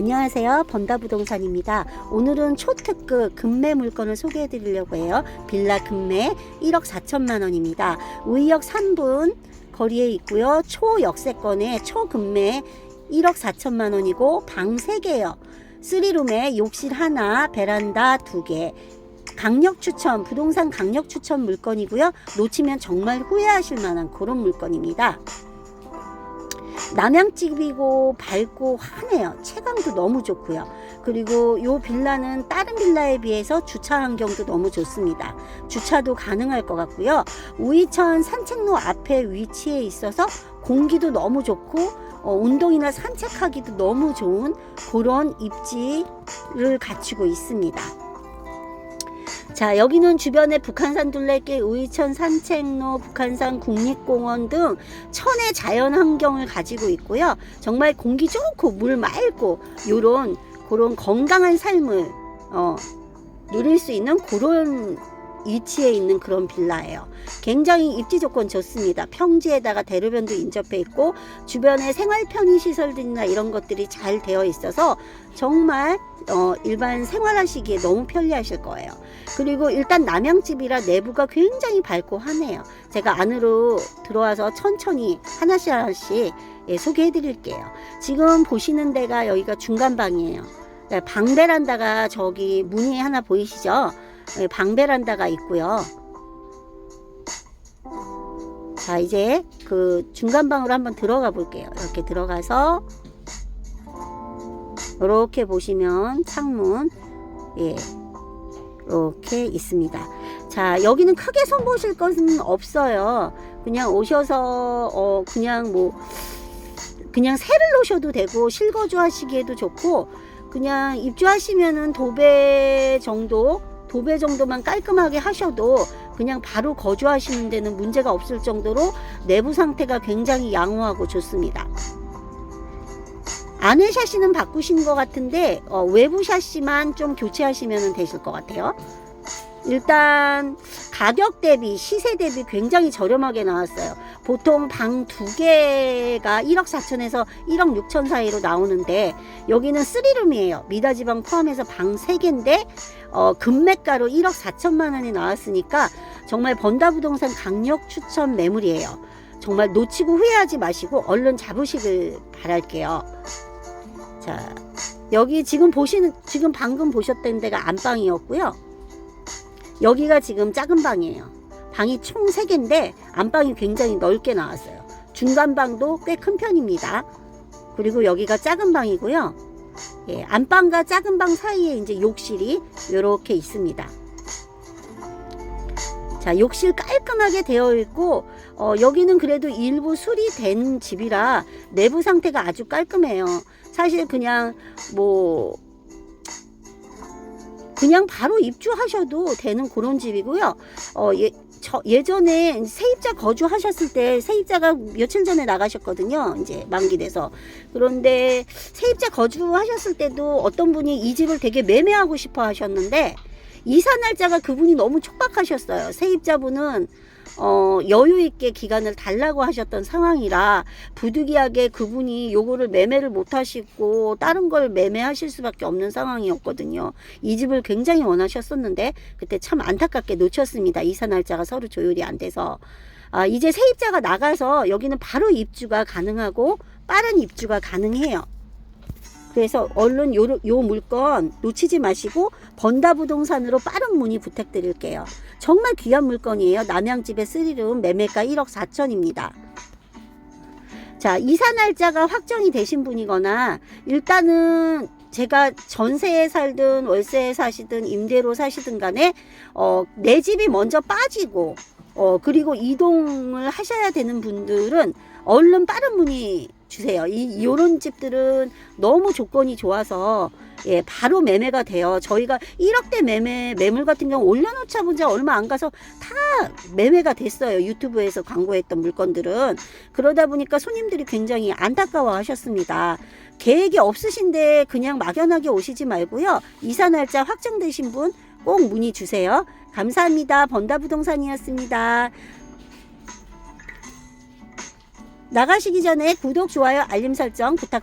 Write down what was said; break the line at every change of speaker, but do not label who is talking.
안녕하세요. 번다부동산입니다. 오늘은 초특급 금매 물건을 소개해 드리려고 해요. 빌라 금매 1억 4천만 원입니다. 우이역 3분 거리에 있고요. 초역세권에 초금매 1억 4천만 원이고 방 3개요. 3룸에 욕실 하나, 베란다 2개. 강력 추천, 부동산 강력 추천 물건이고요. 놓치면 정말 후회하실 만한 그런 물건입니다. 남양집이고 밝고 환해요. 체감도 너무 좋고요. 그리고 요 빌라는 다른 빌라에 비해서 주차 환경도 너무 좋습니다. 주차도 가능할 것 같고요. 우이천 산책로 앞에 위치해 있어서 공기도 너무 좋고 어, 운동이나 산책하기도 너무 좋은 그런 입지를 갖추고 있습니다. 자, 여기는 주변에 북한산 둘레길, 우이천 산책로, 북한산 국립공원 등 천의 자연 환경을 가지고 있고요. 정말 공기 좋고 물 맑고 요런 그런 건강한 삶을 어, 누릴 수 있는 그런 위치에 있는 그런 빌라예요. 굉장히 입지 조건 좋습니다. 평지에다가 대로변도 인접해 있고 주변에 생활 편의 시설들이나 이런 것들이 잘 되어 있어서 정말 어, 일반 생활하시기에 너무 편리하실 거예요. 그리고 일단 남양집이라 내부가 굉장히 밝고 환해요. 제가 안으로 들어와서 천천히 하나씩 하나씩 예, 소개해 드릴게요. 지금 보시는 데가 여기가 중간방이에요. 네, 방 베란다가 저기 문이 하나 보이시죠? 예, 방 베란다가 있고요. 자, 이제 그 중간 방으로 한번 들어가 볼게요. 이렇게 들어가서 이렇게 보시면 창문 예. 이렇게 있습니다. 자, 여기는 크게 손보실 것은 없어요. 그냥 오셔서 어 그냥 뭐 그냥 새를 놓으셔도 되고 실거주 하시기에도 좋고 그냥 입주하시면은 도배 정도 도배 정도만 깔끔하게 하셔도 그냥 바로 거주하시는 데는 문제가 없을 정도로 내부 상태가 굉장히 양호하고 좋습니다. 안에 샤시는 바꾸신 것 같은데 어, 외부 샤시만 좀 교체하시면 되실 것 같아요. 일단 가격 대비 시세 대비 굉장히 저렴하게 나왔어요. 보통 방 두 개가 1억 4천에서 1억 6천 사이로 나오는데 여기는 3룸이에요. 미다지방 포함해서 방 3개인데 어, 금매가로 1억 4천만 원이 나왔으니까 정말 번다 부동산 강력 추천 매물이에요. 정말 놓치고 후회하지 마시고 얼른 잡으시길 바랄게요. 자, 여기 지금 보시는, 지금 방금 보셨던 데가 안방이었고요. 여기가 지금 작은 방이에요. 방이 총 3개인데 안방이 굉장히 넓게 나왔어요. 중간 방도 꽤 큰 편입니다. 그리고 여기가 작은 방이고요. 예, 안방과 작은 방 사이에 이제 욕실이 이렇게 있습니다. 자, 욕실 깔끔하게 되어 있고, 어, 여기는 그래도 일부 수리된 집이라 내부 상태가 아주 깔끔해요. 사실 그냥 뭐, 그냥 바로 입주하셔도 되는 그런 집이고요. 어, 예, 저, 예전에 세입자 거주하셨을 때 세입자가 며칠 전에 나가셨거든요. 이제 만기 돼서. 그런데 세입자 거주하셨을 때도 어떤 분이 이 집을 되게 매매하고 싶어 하셨는데 이사 날짜가 그분이 너무 촉박하셨어요. 세입자분은 어, 여유 있게 기간을 달라고 하셨던 상황이라 부득이하게 그분이 요거를 매매를 못 하시고 다른 걸 매매하실 수밖에 없는 상황이었거든요. 이 집을 굉장히 원하셨었는데 그때 참 안타깝게 놓쳤습니다. 이사 날짜가 서로 조율이 안 돼서. 아, 이제 세입자가 나가서 여기는 바로 입주가 가능하고 빠른 입주가 가능해요. 그래서 얼른 요, 요 물건 놓치지 마시고 번다 부동산으로 빠른 문의 부탁드릴게요. 정말 귀한 물건이에요. 남양집의 쓰리룸 매매가 1억 4천입니다. 자, 이사 날짜가 확정이 되신 분이거나 일단은 제가 전세에 살든 월세에 사시든 임대로 사시든 간에 어, 내 집이 먼저 빠지고 어, 그리고 이동을 하셔야 되는 분들은 얼른 빠른 문의 주세요. 이 요런 집들은 너무 조건이 좋아서 예, 바로 매매가 돼요. 저희가 1억대 매매 매물 같은 경우 올려놓자 본지 얼마 안 가서 다 매매가 됐어요. 유튜브에서 광고했던 물건들은 그러다 보니까 손님들이 굉장히 안타까워 하셨습니다. 계획이 없으신데 그냥 막연하게 오시지 말고요. 이사 날짜 확정되신 분 꼭 문의 주세요. 감사합니다. 번다부동산이었습니다. 나가시기 전에 구독, 좋아요, 알림 설정 부탁드립니다.